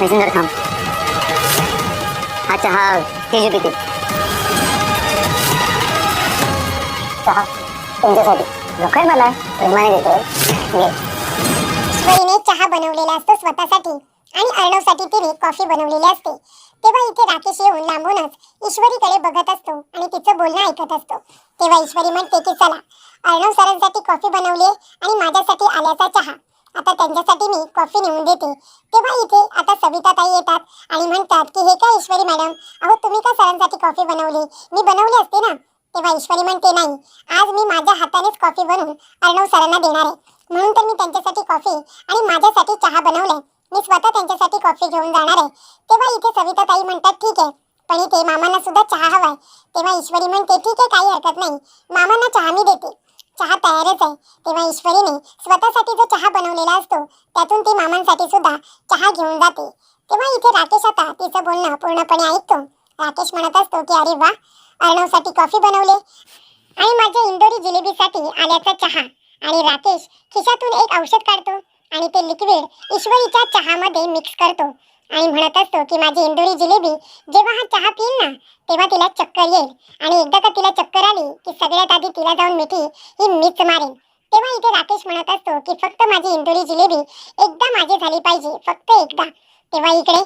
मी सुंदर हा चहा तेजू पिते चहा तुमच्यासाठी मला प्रेमाने चहा बनवलेला असतो स्वतःसाठी आणि अर्णवसाठी तिने कॉफी बनवलेली असते. तेव्हा इथे राकेश येऊन लांबूनच ईश्वरीकडे बघत असतो आणि तिचं बोलणं ऐकत असतो. तेव्हा ईश्वरी म्हणते की चला अर्णव सरांसाठी कॉफी बनवली आणि माझ्यासाठी आल्याचा चहा. आता त्यांच्यासाठी मी कॉफी नेऊन देते तेव्हा इथे आता सविता ताई येतात आणि म्हणतात की हे काय ईश्वरी मॅडम अहो तुम्ही का सरांसाठी कॉफी बनवली? मी बनवली असते ना. तेव्हा ईश्वरी म्हणते नाही आज मी माझ्या हातानेच कॉफी बनवून अर्णव सरांना देणार आहे. म्हणून तर मी त्यांच्यासाठी कॉफी आणि माझ्यासाठी चहा बनवलाय. मी स्वतः त्यांच्यासाठी कॉफी घेऊन जाणार आहे. तेव्हा इथे सविता ताई म्हणतात ठीक आहे. पण इथे मामांना सुद्धा चहा हवाय. तेव्हा ईश्वरी म्हणते ठीक आहे काही हरकत नाही. मामांना चहा मी देते. चहा तयारच आहे. तेव्हा ईश्वरीने स्वतःसाठी जो चहा बनवलेला असतो त्यातून ती मामांसाठी सुद्धा चहा घेऊन जाते. तेव्हा इथे राकेश आता तिचं बोलणं पूर्णपणे ऐकतो. राकेश म्हणत असतो की अरे वा अर्णवसाठी कॉफी बनवले आणि माझ्या इंदोरी जिलेबीसाठी आल्याचा चहा. आणि राकेश खिशातून एक औषध काढतो आणि ते लिक्विड ईश्वरीच्या चहामध्ये मिक्स करतो. आणि म्हणत असतो की माझी इंदोरी जिलेबी जेव्हा हा चहा पिईल ना तेव्हा तिला चक्कर येईल. आणि एकदा का तिला चक्कर आली की सगळ्यात आधी तिला जाऊन मिठी ही मीच मारेन. तेव्हा इथे राकेश म्हणत असतो की फक्त माझी इंदोरी जिलेबी एकदा माझी झाली पाहिजे फक्त एकदा. तेव्हा इकडे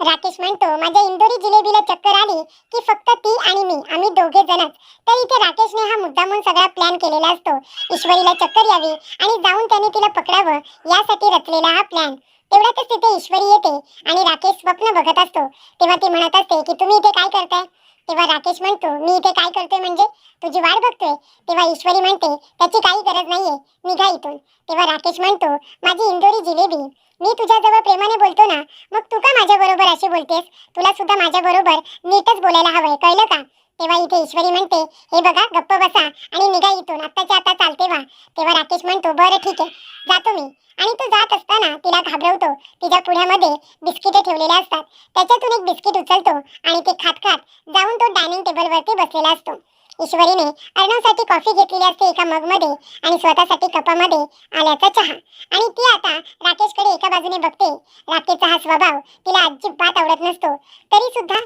राकेश म्हणतो माझ्या इंदोरी जिलेबीला चक्कर आली की फक्त ती आणि मी आम्ही दोघे जणच. तर इथे राकेशने हा मुद्दामून सगळा प्लॅन केलेला असतो. ईश्वरीला चक्कर यावी आणि जाऊन त्याने तिला पकडावं यासाठी रचलेला हा प्लॅन तेवढ्यातच तिथे ईश्वरी येते आणि राकेश स्वप्न बघत असतो. तेव्हा ती म्हणत असते की तुम्ही इथे काय करताय? तेव्हा राकेश म्हणतो मी इथे काय करतोय म्हणजे? तुझी वाट बघतोय. तेव्हा ईश्वरी म्हणते त्याची काही गरज नाहीये निघा इथून. तेव्हा राकेश म्हणतो माझी इंदोरी जिलेबी मी तुझ्याजवळ प्रेमाने बोलतो ना मग तू का माझ्या बरोबर अशी बोलतेस? तुला सुद्धा माझ्या बरोबर नीटच बोलायला हवंय कळलं का? तेव्हा इथे ईश्वरी म्हणते हे बघा गप्प बसा आणि निघा इथून. आत्ताच्या आता चालते वा तेव्हा राकेश म्हणतो बरं ठीक आहे. जातो मी. आणि तो जात असताना तिला घाबरवतो. तिच्या पुढ्यामध्ये बिस्किटे ठेवलेले असतात. त्याच्यातून एक बिस्किट उचलतो आणि ते खात खात जाऊन तो डायनिंग टेबलवरती बसलेला असतो. ईश्वरीने अर्णवसाठी कॉफी घेतलेली असते एका मगमध्ये आणि स्वतःसाठी कपामध्ये आल्याचा चहा. आणि ती आता राकेशकडे एका बाजूने बघते. राकेशचा हा स्वभाव तिला अजिबात आवडत नसतो. तरी सुद्धा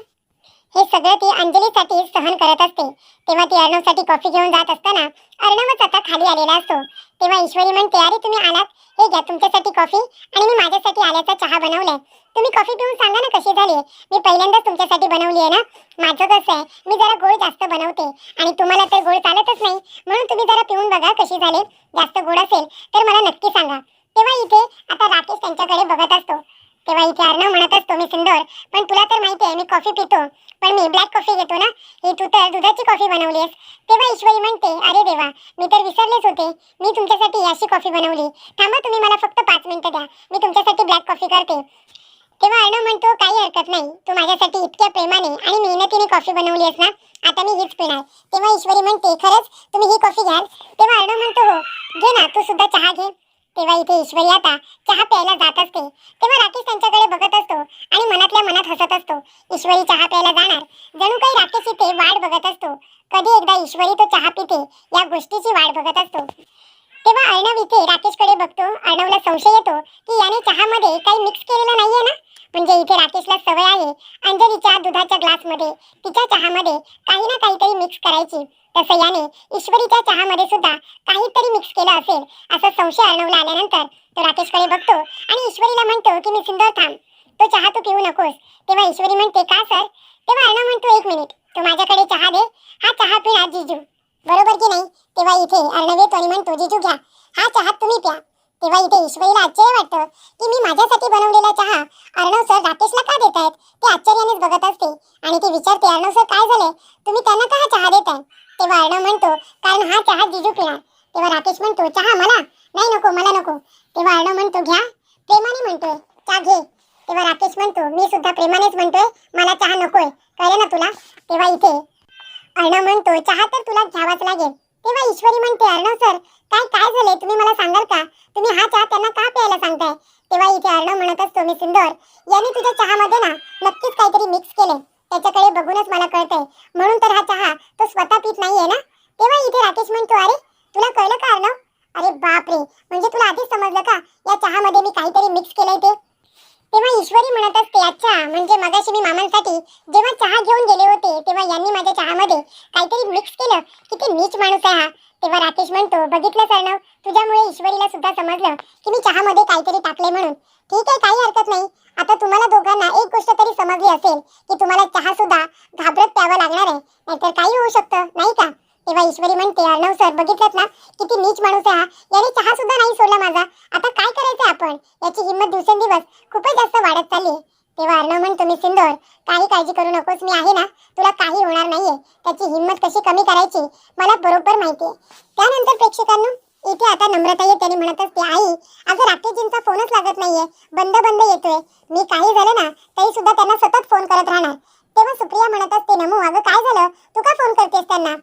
हे सगळं ती अंजलीसाठी सहन करत असते. तेव्हा ती अर्णवसाठी कॉफी घेऊन जात असताना अर्णवच आता खाली आलेला असतो. तेव्हा ईश्वरी म्हणते अरे तुम्ही आलात? हे घ्या तुमच्यासाठी कॉफी आणि मी माझ्यासाठी आल्याचा चहा बनवलाय. तुम्ही कॉफी पिऊन सांगा ना कशी झाली मी पहिल्यांदाच तुमच्यासाठी बनवली आहे ना? माझं कसं आहे? मी जरा गोड जास्त बनवते आणि तुम्हाला तर गोड चालतच नाही. म्हणून तुम्ही जरा पिऊन बघा कशी झाली. जास्त गोड असेल तर मला नक्की सांगा. तेव्हा इथे आता राकेश त्यांच्याकडे बघत असतो. तेव्हा इथे अर्णव म्हणा मी सुंदर. पण तुला तर माहिती आहे मी कॉफी पितो. पण मी ब्लॅक कॉफी घेतो ना? ही तू तर दुधाची कॉफी आहेस तेव्हा ईश्वरी म्हणते अरे देवा मी तर विसरलेच होते. मी तुमच्यासाठी अशी कॉफी बनवली. थांबा तुम्ही मला फक्त पाच मिनिटं द्या. मी तुमच्यासाठी ब्लॅक कॉफी करते. तेव्हा अर्णव म्हणतो काही हरकत नाही. तू माझ्यासाठी इतक्या प्रेमाने आणि मेहनतीने कॉफी बनवली आहेस ना? आता मी हीच पिणार. तेव्हा ईश्वरी म्हणते खरंच तुम्ही ही कॉफी घ्याल? तेव्हा अर्णव म्हणतो हो. घे ना तू सुद्धा चहा घे. तेव्हा इथे ईश्वरी आता चहा प्यायला जात असते. तेव्हा राकेश त्यांच्याकडे बघत असतो आणि मनातल्या मनात हसत असतो. ईश्वरी चहा प्यायला जाणार. जणू काही राकेश इथे वाट बघत असतो. कधी एकदा ईश्वरी तो चहा पिते या गोष्टीची वाट बघत असतो. तेव्हा अर्णव इथे राकेशकडे बघतो. अर्णवला संशय येतो की याने चहामध्ये काही मिक्स केलेलं नाहीये ना? म्हणजे इथे राकेशला सवय आहे अंजलीच्या दुधाच्या ग्लासमध्ये. तिच्या चहामध्ये काही ना काहीतरी मिक्स करायची. तसं याने ईश्वरीच्या चहामध्ये सुद्धा काहीतरी मिक्स केलं असेल असा संशय अर्णवला आल्यानंतर तो राकेशकडे बघतो आणि ईश्वरीला म्हणतो की मी सुंदर थांब. तो चहा तू पिऊ नकोस. तेव्हा ईश्वरी म्हणते का सर? तेव्हा अर्णव म्हणतो एक मिनिट तू माझ्याकडे चहा दे. हा चहा पिणार जिजू. बरोबर की नाही? तेव्हा इथे अर्णव येतो आणि म्हणतो जिजू घ्या. हा चहा तुम्ही प्या. तेव्हा इथे ईश्वरीला आश्चर्य वाटतं की मी माझ्यासाठी बनवलेला चहा अर्णव सर राकेशला का देत आहेत ते आश्चर्यानेच बघत असते. आणि ती विचारते अर्णव सर काय झाले तुम्ही त्यांना का हा चहा देताय? तेव्हा अर्णव म्हणतो कारण हा चहा जिजू पिणार. तेव्हा राकेश म्हणतो चहा मला? नाही नको मला नको. तेव्हा अर्णव म्हणतो घ्या. प्रेमाने म्हणतोय चहा घे. तेव्हा राकेश म्हणतो मी सुद्धा प्रेमानेच म्हणतोय मला चहा नकोय. कळलं ना तुला? तेव्हा इथे अर्णव म्हणतो चहा तर तुला घ्यावाच लागेल. तेव्हा ईश्वरी म्हणते अर्णव सर काय काय झाले तुम्ही मला सांगाल का? तुम्ही हा चहा त्यांना का प्यायला सांगताय? तेव्हा इथे अर्णव म्हणत असतो मी सुंदर याने तुझ्या चहामध्ये ना नक्कीच काहीतरी मिक्स केले त्याच्याकडे बघूनच मला कळतंय. म्हणून तर हा चहा तो स्वतः पीत नाहीये ना? तेव्हा इथे राकेश म्हणतो अरे तुला कळलं का अर्णव? अरे बापरे! म्हणजे तुला आधीच समजलं का? या चहामध्ये मी काहीतरी मिक्स केलंय ते. तेव्हा ईश्वरी म्हणत असते अच्छा म्हणजे मगाशी मी मामांसाठी जेव्हा चहा घेऊन गेले होते तेव्हा यांनी माझ्या चहामध्ये काहीतरी मिक्स केलं किती नीच माणूस आहे हा. तेव्हा राकेश म्हणतो बघितलं अर्णव तुझ्यामुळे ईश्वरीला सुद्धा समजलं की मी चहामध्ये काहीतरी टाकले म्हणून. ठीक आहे काही हरकत नाही. आता तुम्हाला दोघांना एक गोष्ट तरी समजली असेल की तुम्हाला चहा सुद्धा घाबरत प्यावा लागणार आहे. नाहीतर काही होऊ शकतं नाही का? तेव्हा ईश्वरी म्हणते अर्णव सर बघितलं ना? किती नीच माणूस आहे हा. याने चहा सुद्धा नाही सोडला माझा. आता काय करायचं आपण? याची हिंमत दिवसेंदिवस खूपच जास्त वाढत चालली तेव्हा अर्णव म्हणतो मी सिंदोर काही काळजी करू नकोस. मी आहे ना. तुला काही होणार नाहीये. त्याची हिंमत कशी कमी करायची मला बरोबर माहितीये त्यानंतर प्रेक्षकांनो इथे आता नम्रता येते आणि म्हणत असते आई अगं राकेशजींचा फोनच लागत नाहीये. बंद बंद येतोय. मी काही झालं ना तरी सुद्धा त्यांना सतत फोन करत राहणार. तेव्हा सुप्रिया म्हणत असते नमू अगं काय झालं? तू का फोन करतेस त्यांना?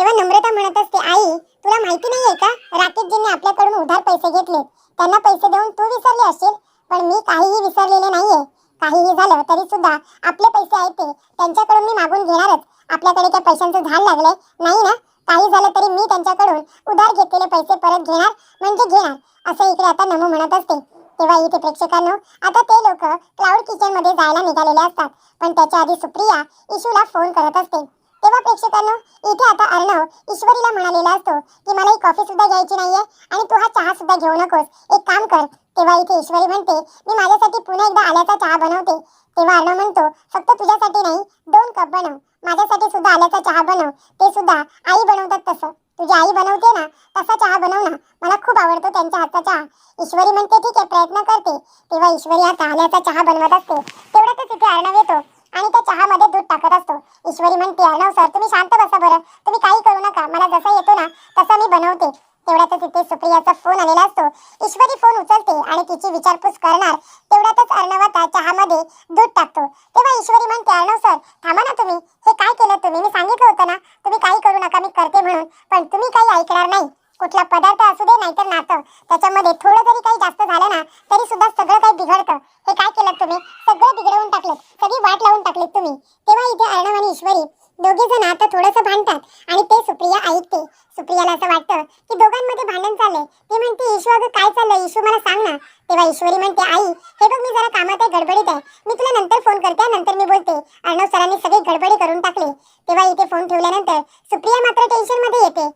तेव्हा नम्रता म्हणत असते आई तुला माहिती नाहीये का? राकेशजींनी आपल्याकडून उधार पैसे घेतले. त्यांना पैसे देऊन तू विसरली असेल पण मी काहीही विसरलेले नाहीये. काहीही झालं तरी सुद्धा आपले पैसे आहेत ते. त्यांच्याकडून मी मागून घेणारच. आपल्याकडे त्या पैशांचं झाड लागलंय. नाही ना? काही झालं तरी मी त्यांच्याकडून उधार घेतलेले पैसे परत घेणार म्हणजे घेणार. असं इकडे आता नमू म्हणत असते. तेव्हा इथे प्रेक्षकांनो आता ते लोक क्लाउड किचनमध्ये जायला निघालेले असतात. पण त्याच्या आधी सुप्रिया इशूला फोन करत असते. तेव्हा प्रेक्षकांनो इथे आता अर्णव ईश्वरीला म्हणालेला असतो की मला ही कॉफी सुद्धा घ्यायची नाहीये आणि तू हा चहा सुद्धा घेऊ नकोस. एक काम कर. तेव्हा इथे ईश्वरी म्हणते मी माझ्यासाठी पुन्हा एकदा आल्याचा चहा बनवते. तेव्हा अर्णव म्हणतो फक्त तुझ्यासाठी नाही दोन कप बनव. माझ्यासाठी सुद्धा आल्याचा चहा बनव. ते सुद्धा आई बनवतात तसं. तुझी आई बनवते ना तसा चहा बनव ना. मला खूप आवडतो त्यांच्या हातचा चहा. ईश्वरी म्हणते ठीक आहे प्रयत्न करते. तेव्हा ईश्वरी आता आल्याचा चहा बनवत असते. तेवढ्यातच इथे अर्णव येतो. आणि त्या चहामध्ये दूध टाकत असतो. ईश्वरी म्हणते अर्णव सर तुम्ही शांत बसा बरं. तुम्ही काही करू नका. मला जसा येतो ना तसं मी बनवते. तेवढ्यातच इथे सुप्रियाचा फोन आलेला असतो. ईश्वरी फोन उचलते आणि तिची विचारपूस करणार. तेवढ्यातच अर्णव आता चहामध्ये दूध टाकतो. तेव्हा ईश्वरी म्हणते अर्णव सर थांबा ना तुम्ही. हे काय केलं तुम्ही? मी सांगितलं होतं ना. तुम्ही काही करू नका मी करते म्हणून. पण तुम्ही काही ऐकणार नाही. कुठला पदार्थ असू दे नाहीतर नातं. त्याच्यामध्ये थोडं जरी काही जास्त झालं ना तरी सुद्धा सगळं काही बिघडतं. हे काय केलं तुम्ही? सगळं बिघडवून टाकलं सगळी वाट लावून टाकलीत तुम्ही तेव्हा इथे अर्णव आणि ईश्वरी. दोघे जण आता थोडंसं भांडतात आणि ते सुप्रिया ऐकते. सुप्रियाला असं वाटतं की दोघांमध्ये भांडण चाललंय. ते म्हणते ईशू अगं काय चाललंय? ईशू मला सांग ना. तेव्हा ईश्वरी म्हणते आई हे बघ मी जरा कामात आहे गडबडीत आहे. मी तुला नंतर फोन करते नंतर मी बोलते. अर्णव सरांनी सगळी गडबडी करून टाकली. तेव्हा इथे फोन ठेवल्यानंतर सुप्रिया मात्र टेन्शनमध्ये येते.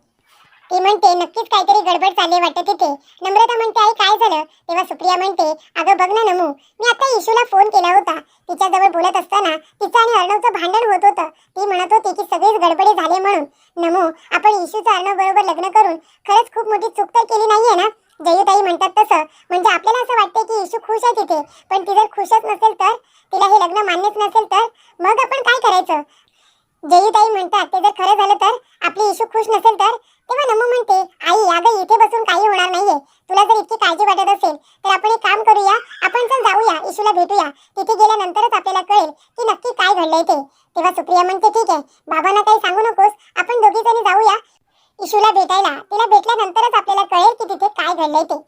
ती म्हणते नक्कीच काहीतरी गडबड चालली वाटत तिथे. नम्रता म्हणते आई काय झालं? तेव्हा सुप्रिया म्हणते अगं बघ ना नमू मी आता इशूला फोन केला होता. तिच्या जवळ बोलत असताना तिचं आणि अर्णवचं भांडण होत होतं. ती म्हणत होती की सगळीच गडबडी झाली म्हणून. नमू आपण इशूचं अर्णव बरोबर लग्न करून खरंच खूप मोठी चूक तर केली नाहीये ना? जयूताई म्हणतात तसं. म्हणजे आपल्याला असं वाटतं की इशू खुश आहे तिथे. पण ती जर खुशच नसेल तर? तिला हे लग्न मान्यच नसेल तर? मग आपण काय करायचं? जयूताई म्हणतात ते जर खरं झालं तर? आपली इशू खुश नसेल तर? तेव्हा नमू म्हणते आई अगं इथे बसून काही होणार नाहीये. तुला जर इतकी काळजी वाटत असेल तर आपण एक काम करूया. आपण पण जाऊया इशूला भेटूया. तिथे गेल्यानंतरच आपल्याला कळेल की नक्की काय घडलंय ते. तेव्हा सुप्रिया म्हणते ठीक आहे. बाबांना काही सांगू नकोस. आपण दोघी जणी जाऊया इशूला भेटायला. तिला भेटल्यानंतरच आपल्याला कळेल की तिथे काय घडलंय ते.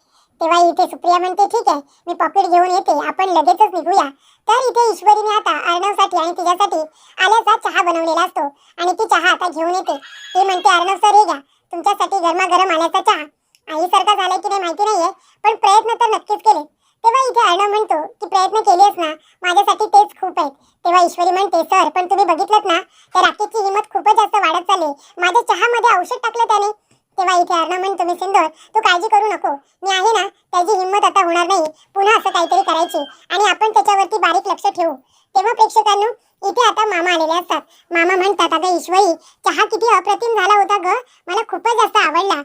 तेव्हा इथे सुप्रिया म्हणते ठीक आहे. मी पॉकेट घेऊन येते. आपण लगेचच निघूया. तर इथे ईश्वरीने आता अर्णवसाठी आणि तिच्यासाठी आल्याचा चहा बनवलेला असतो. आणि ती चहा आता घेऊन येते. ते म्हणते अर्णव सर हे घ्या. तुमच्यासाठी गरमागरम आल्याचा चहा. आईसारखा झालाय की नाही माहिती नाहीये पण प्रयत्न तर नक्कीच केले. तेव्हा इथे अर्णव म्हणतो की प्रयत्न केलेस ना माझ्यासाठी तेच खूप आहेत. तेव्हा ईश्वरी म्हणते सर पण तुम्ही बघितलं ना तर राकेशची हिंमत खूपच जास्त वाढत चालली माझ्या चहामध्ये औषध टाकलं त्याने तेव्हा इथे अर्णव म्हणतो मी तू काळजी करू नको. मी आहे ना त्याची हिंमत आता होणार नाही. पुन्हा असं काहीतरी करायची. आणि आपण त्याच्यावरती बारीक लक्ष ठेवू. तेव्हा प्रेक्षकांनो इथे आता मामा आलेले असतात. मामा म्हणतात अगं ईश्वरी चहा किती अप्रतिम झाला होता ग. मला खूपच जास्त आवडला.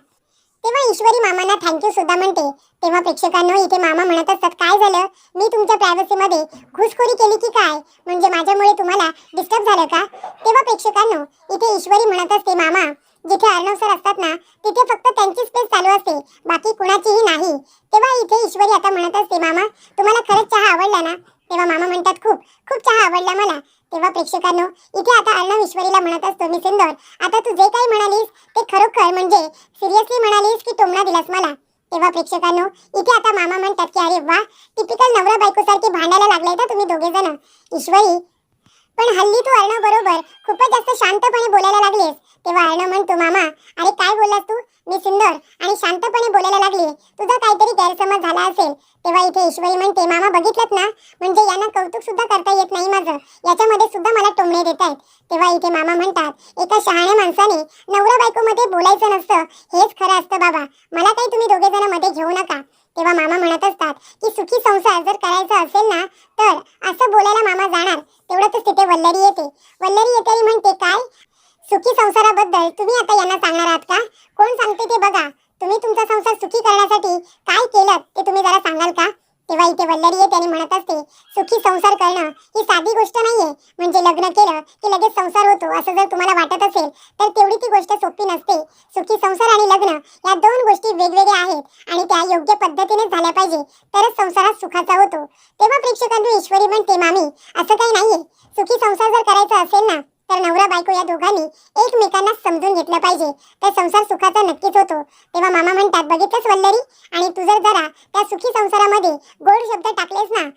तेव्हा ईश्वरी मामांना थँक्यू सुद्धा म्हणते. तेव्हा प्रेक्षकांनो इथे मामा म्हणत असतात काय झालं? मी तुमच्या प्रायव्हसीमध्ये घुसखोरी केली की काय? म्हणजे माझ्यामुळे तुम्हाला डिस्टर्ब झालं का? तेव्हा प्रेक्षकांनो इथे ईश्वरी म्हणत असते मामा जिथे अर्णव सर असतात ना तिथे फक्त त्यांची स्पेस चालू असते बाकी कुणाचीही नाही. तेव्हा इथे ईश्वरी आता म्हणत असते मामा तुम्हाला खरंच चहा आवडला ना? तेव्हा मामा म्हणतात खूप खूप चहा आवडला मला. तेव्हा प्रेक्षकांनो इथे आता अर्णव ईश्वरीला म्हणत असतो मी सिंदोर आता तू जे काही म्हणालीस ते खरोखर म्हणजे सिरियसली म्हणालीस की टोमणा दिलास मला? तेव्हा प्रेक्षकांनो इथे आता मामा म्हणतात की अरे वा टिपिकल नवरा बायकोसारखी भांडायला लागलाय का तुम्ही दोघे जण. ईश्वरी पण हल्ली तू अर्णव बरोबर खूपच जास्त शांतपणे बोलायला लागलीस. तेव्हा अर्णव म्हणतो मामा अरे काय बोललास तू? मी सुंदर आणि शांतपणे बोलायला लागली. तुझा काहीतरी गैरसमज झाला असेल. तेव्हा इथे ईश्वरी म्हणते मामा बघितलं ना? म्हणजे यांना कौतुक सुद्धा करता येत नाही माझं. याच्यामध्ये सुद्धा मला टोमणे देत आहेत. तेव्हा इथे मामा म्हणतात एका शहाण्या माणसाने नवरा बायको मध्ये बोलायचं नसतं. हेच खरं असतं बाबा. मला काही तुम्ही दोघे जणमध्ये घेऊ नका. तेव्हा मामा म्हणत असतात की सुखी संसार जर करायचा असेल ना तर असं बोलायला मामा जाणार. तेवढ्यातच तिथे वल्लरी येते. वल्लरी येते म्हणते काय? सुखी संसाराबद्दल तुम्ही आता यांना सांगणार आहात का? कोण सांगते ते बघा. तुम्ही तुमचा संसार सुखी करण्यासाठी काय केलं ते तुम्ही जरा सांगाल का? तेव्हा इथे वल्लरी येते आणि म्हणत असते सुखी संसार करणं ही साधी गोष्ट नाहीये. म्हणजे लग्न केलं की लगेच संसार होतो असं जर तुम्हाला वाटत असेल तर तेवढी ती गोष्ट सोपी नसते. सुखी संसार आणि लग्न या दोन गोष्टी वेगवेगळ्या आहेत आणि त्या योग्य पद्धतीने झाल्या पाहिजे तरच संसारात सुखाचा होतो. तेव्हा प्रेक्षकांनी ईश्वरी म्हणते मामी असं काही नाहीये. सुखी संसार जर करायचा असेल ना तर नवरा बायको या दोघांनी एकमेकांना समजून घेतलं पाहिजे. तर संसार सुखाचा नक्कीच होतो. तेव्हा मामा म्हणतात बघितलंच वल्लरी? आणि तू जर जरा त्या सुखी संसारामध्ये गोड शब्द टाकलेस ना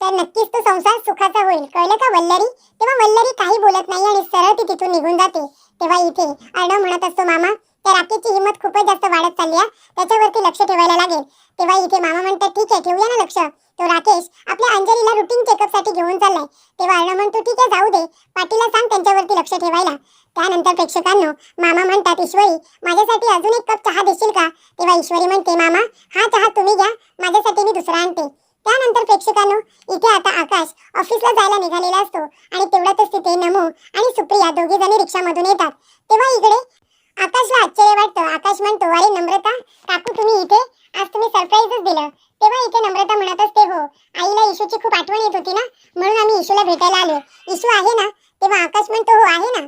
तर नक्कीच तो संसार सुखाचा होईल. कळलं का वल्लरी? तेव्हा वल्लरी काही बोलत नाही आणि सरळ ती तिथून निघून जाते. तेव्हा इथे अर्णव म्हणत असतो मामा त्या राकेशची हिंमत खूपच जास्त वाढत चालली आहे. त्याच्यावरती लक्ष ठेवायला लागेल. तेव्हा इथे मामा म्हणतात ठीक आहे ठेवूया ना लक्ष. तो राकेश आपल्या अंजलीला रुटीन चेकअपसाठी घेऊन चाललाय. तेव्हा अर्णव म्हणतो ठीक आहे जाऊ दे. पाटीला सांग त्यांच्यावरती लक्ष ठेवायला. त्यानंतर प्रेक्षकांनो मामा म्हणतात ईश्वरी माझ्यासाठी अजून एक कप चहा देशील का? तेव्हा ईश्वरी म्हणते मामा हा चहा तुम्ही घ्या माझ्यासाठी मी दुसरा आणते. त्यानंतर प्रेक्षकांनो इथे आता आकाश ऑफिसला जायला निघालेला असतो. आणि तेवढ्यातच तिथे नमो आणि सुप्रिया दोघे जणी रिक्षामधून येतात. तेव्हा इकडे आकाशला आश्चर्य वाटतं. आकाश म्हणतो अरे नम्रता काकू तुम्ही इथे? आज तुम्ही सरप्राईजच दिलं. तेव्हा इथे नम्रता म्हणत असते हो आईला इशूची खूप आठवण येत होती ना? म्हणून आम्ही इशूला भेटायला आलो. इशू आहे ना? तेव्हा आकाश म्हणतो हो आहे ना.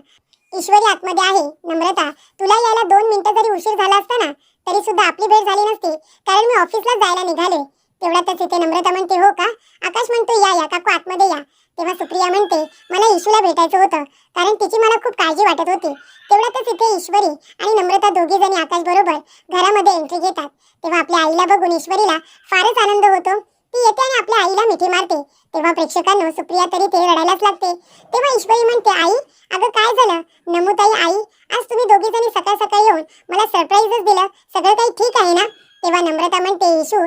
ईश्वरी आतमध्ये आहे. नम्रता तुला यायला दोन मिनिटं जरी उशीर झाला असता ना तरी सुद्धा आपली भेट झाली नसती. कारण मी ऑफिसला जायला निघाले. तेवढ्यातच इथे नम्रता म्हणते हो का? आकाश म्हणतो या या काकू आतमध्ये या. तेव्हा सुप्रिया म्हणते मला येशूला भेटायचं होतं कारण तिची मला खूप काळजी वाटत होती. तेवढ्यातच इथे ईश्वरी आणि नम्रता दोघी जणी आकाश बरोबर घरामध्ये एंट्री घेतात. तेव्हा आपल्या आईला बघून ईश्वरीला फारच आनंद होतो. ती येते आणि आपल्या आईला मिठी मारते. तेव्हा प्रेक्षकांना सुप्रिया तरी ते रडायलाच लागते. तेव्हा ईश्वरी म्हणते आई अगं काय झालं? नमुताई आई आज तुम्ही दोघी जणी सकाळ सकाळी येऊन मला सरप्राईजच दिलं. सगळं काही ठीक आहे ना? तेव्हा नम्रता म्हणते इशू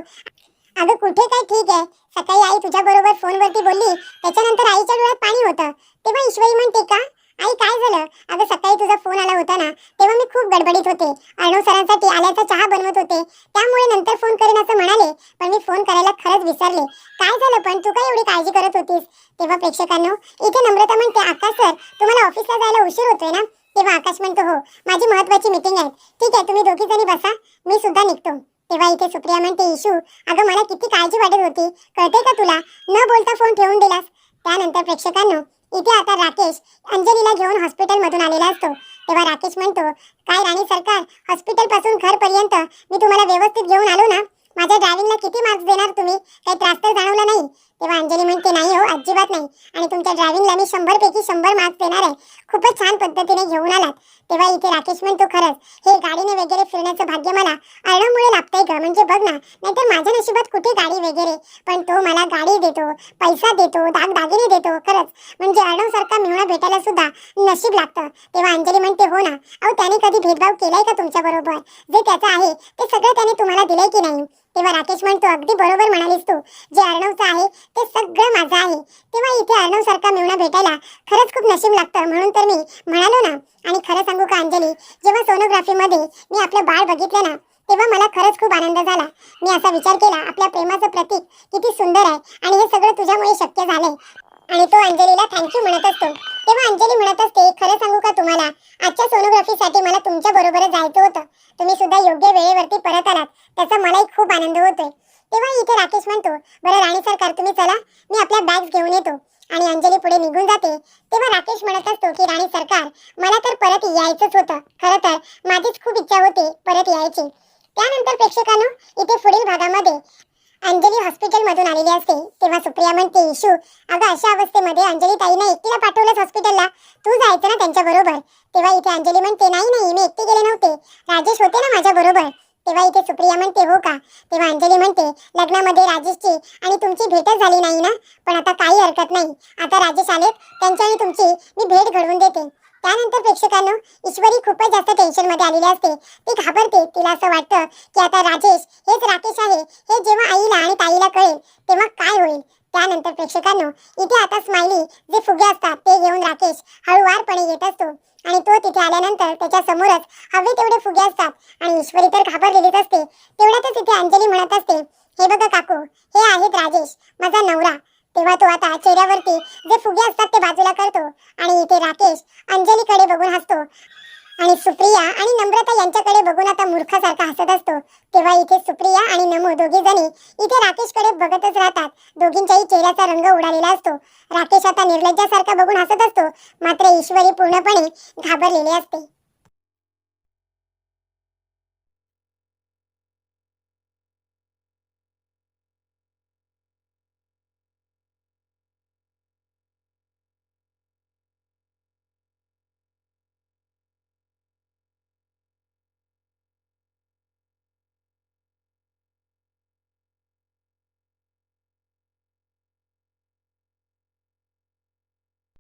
अगं कुठे काय ठीक आहे? सकाळी आई तुझ्या बरोबर फोनवरती बोलली. त्याच्यानंतर आईच्या डोळ्यात पाणी होतं. तेव्हा ईश्वरी म्हणते का आई काय झालं? अगं सकाळी तुझा फोन आला होता ना. तेव्हा मी खूप गडबडीत होते. अर्णव सरांसाठी आल्याचा चहा बनवत होते. त्यामुळे नंतर फोन करेन असं म्हणाले. पण मी फोन करायला खरंच विसरले. काय झालं पण? तू काय एवढी काळजी करत होतीस? तेव्हा प्रेक्षकांनो इथे नम्रता म्हणते आकाश सर तुम्हाला ऑफिसला जायला उशीर होतोय ना? तेव्हा आकाश म्हणतो हो माझी महत्वाची मीटिंग आहे. ठीक आहे तुम्ही दोघी जणी बसा. मी सुद्धा निघतो. तेव्हा इथे सुप्रिया म्हणते इशू अगं मला किती काळजी वाटत होती. कळते का तुला? न बोलता फोन ठेवून दिलास. त्यानंतर प्रेक्षकांनो इथे आता राकेश अंजलीला घेऊन हॉस्पिटल मधून आलेला असतो. तेव्हा राकेश म्हणतो काय राणी सरकार हॉस्पिटलपासून घरपर्यंत मी तुम्हाला व्यवस्थित घेऊन आलो ना? माझ्या ड्रायव्हिंगला किती मार्क्स देणार तुम्ही? काही त्रास तर जाणवला नाही. तेव्हा अंजली म्हणते नाही हो अजिबात नाही. आणि तुमच्या ड्रायव्हिंगला मी शंभर पैकी शंभर मार्क्स देणार आहे. खूपच छान पद्धतीने घेऊन आलात. तेव्हा इथे राकेश म्हणतो खरंच हे गाडीने वगैरे फिरण्याचं भाग्य मला अर्णवमुळे लाभतंय का म्हणजे बघ ना नाहीतर माझ्या नशिबात कुठे गाडी वगैरे? पण तो मला गाडी देतो पैसा देतो दागदागिने देतो खरंच. म्हणजे अर्णवसारखा मिळवणा भेटायला सुद्धा नशीब लागतं. तेव्हा अंजली म्हणते हो ना. अहो त्याने कधी भेदभाव केलाय का तुमच्याबरोबर जे त्याचं आहे ते सगळं त्याने तुम्हाला दिलंय की नाही? तेव्हा राकेश म्हणतो अगदी बरोबर म्हणालीस तू. जे अर्णवचं आहे ते सगळं माझं आहे. तेव्हा इथे अर्णव सारखा मिळणं भेटायला खरंच खूप नशीब लागतं. म्हणून तर मी म्हणालो ना. आणि खरं सांगू का अंजली? जेव्हा सोनोग्राफीमध्ये मी आपलं बाळ बघितलं ना तेव्हा मला खरंच खूप आनंद झाला. मी असा विचार केला आपल्या प्रेमाचं प्रतीक किती सुंदर आहे आणि हे सगळं तुझ्यामुळे शक्य झालंय. आणि तो अंजलीला थँक्यू म्हणत असतो. तेव्हा अंजली म्हणत असते खरं सांगू का तुम्हाला? आजच्या सोनोग्राफीसाठी मला तुमच्या बरोबरच जायचं होतं. तुम्ही सुद्धा योग्य वेळेवरती परत आलात. त्याचा मलाही खूप आनंद होतोय. तेव्हा इथे राकेश म्हणतो बरं राणी सरकार तुम्ही चला मी आपल्या बॅग्स घेऊन येतो आणि अंजली पुढे निघून जाते. तेव्हा राकेश म्हणत असतो की राणी सरकार मला तर परत यायचंच होतं. खरं तर माझीच खूप इच्छा होती परत यायची. त्यानंतर प्रेक्षकांनो इथे पुढील भागामध्ये अंजली हॉस्पिटल मधून आलेली असते. तेव्हा सुप्रिया म्हणते इशू अगं अशा अवस्थेमध्ये अंजली ताईने एकटीला पाठवलंच हॉस्पिटलला तू जायचं ना त्यांच्या बरोबर. तेव्हा इथे अंजली म्हणते नाही नाही मी एकटी गेले नव्हते. राजेश होते ना माझ्या बरोबर. तेव्हा इथे सुप्रिया म्हणते हो का? तेव्हा अंजली म्हणते लग्नामध्ये राजेशची आणि तुमची भेटच झाली नाही ना? पण आता काही हरकत नाही. आता राजेश आलेत त्यांची आणि तुमची मी भेट घडवून देते. त्यानंतर प्रेक्षकांनो ईश्वरी खूपच जास्त टेन्शनमध्ये आलेली असते. ती घाबरते. तिला असं वाटतं की आता राजेश हेच राकेश आहे. हे जेव्हा आईला आणि ताईला कळेल तेव्हा काय होईल? त्यानंतर प्रेक्षकांनो इथे आता स्माइली जे फुगे असतात ते घेऊन राकेश हळूवारपणे येत असतो. आणि तो तिथे आल्यानंतर त्याच्या समोरच हवे तेवढे फुगे असतात आणि ईश्वरी तर घाबरलेलीच असते. तेवढ्यातच इथे अंजली म्हणत असते हे बघा काकू हे आहेत राजेश माझा नवरा. तेव्हा तो आता चेहऱ्यावरती जे फुगे असतात ते बाजूला करतो आणि इथे राकेश अंजलीकडे बघून हसतो. आणि सुप्रिया आणि नम्रता यांच्याकडे बघून आता मूर्खासारखा हसत असतो. तेव्हा इथे सुप्रिया आणि नमो दोघे जणी इथे राकेशकडे बघतच राहतात. दोघींच्याही चेहऱ्याचा रंग उडालेला असतो. राकेश आता निर्लज्जासारखा बघून हसत असतो. मात्र ईश्वरी पूर्णपणे घाबरलेली असते.